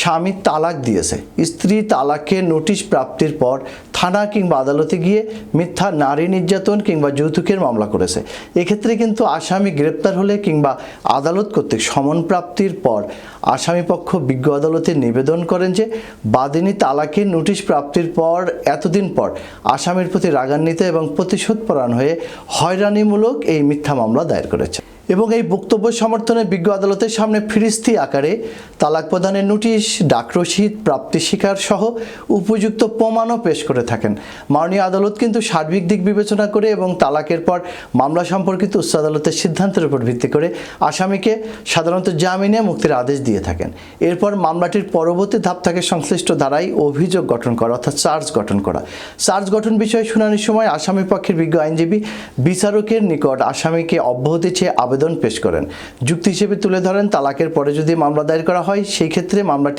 স্বামী তালাক দিয়েছে। স্ত্রী তালাকের নোটিশ প্রাপ্তির পর থানা কিংবা আদালতে গিয়ে মিথ্যা নারী নির্যাতন কিংবা যৌতুকের মামলা করেছে। এক্ষেত্রে কিন্তু আসামি গ্রেপ্তার হলে কিংবা আদালত কর্তৃক সমন প্রাপ্তির পর আসামি পক্ষ বিজ্ঞ আদালতে নিবেদন করেন যে, বাদিনী তালাকের নোটিশ প্রাপ্তির পর এতদিন পর আসামির প্রতি রাগান্বিত এবং প্রতিশোধ পরায়ণ হয়ে হয়রানিমূলক এই মিথ্যা মামলা দায়ের করেছে। এবং এই বক্তব্য সমর্থনে বিজ্ঞ আদালতের সামনে ফিরিস্তি আকারে তালাক প্রদানের নোটিশ, ডাক প্রাপ্তি স্বীকার সহ উপযুক্ত প্রমাণও পেশ করে থাকেন। মাননীয় আদালত কিন্তু সার্বিক দিক বিবেচনা করে এবং তালাকের পর মামলা সম্পর্কিত উচ্চ আদালতের সিদ্ধান্তের উপর ভিত্তি করে আসামিকে সাধারণত জামিনে মুক্তির আদেশ দিয়ে থাকেন। এরপর মামলাটির পরবর্তী ধাপ থাকে সংশ্লিষ্ট ধারায় অভিযোগ গঠন করা, অর্থাৎ চার্জ গঠন করা। চার্জ গঠন বিষয়ে শুনানির সময় আসামি পক্ষের বিজ্ঞ আইনজীবী বিচারকের নিকট আসামিকে অব্যাহতি চেয়ে আবেদন পেশ করেন। যুক্তি হিসেবে তুলে ধরেন, তালাকের পরে যদি মামলা দায়ের করা হয়, সেই ক্ষেত্রে মামলাটি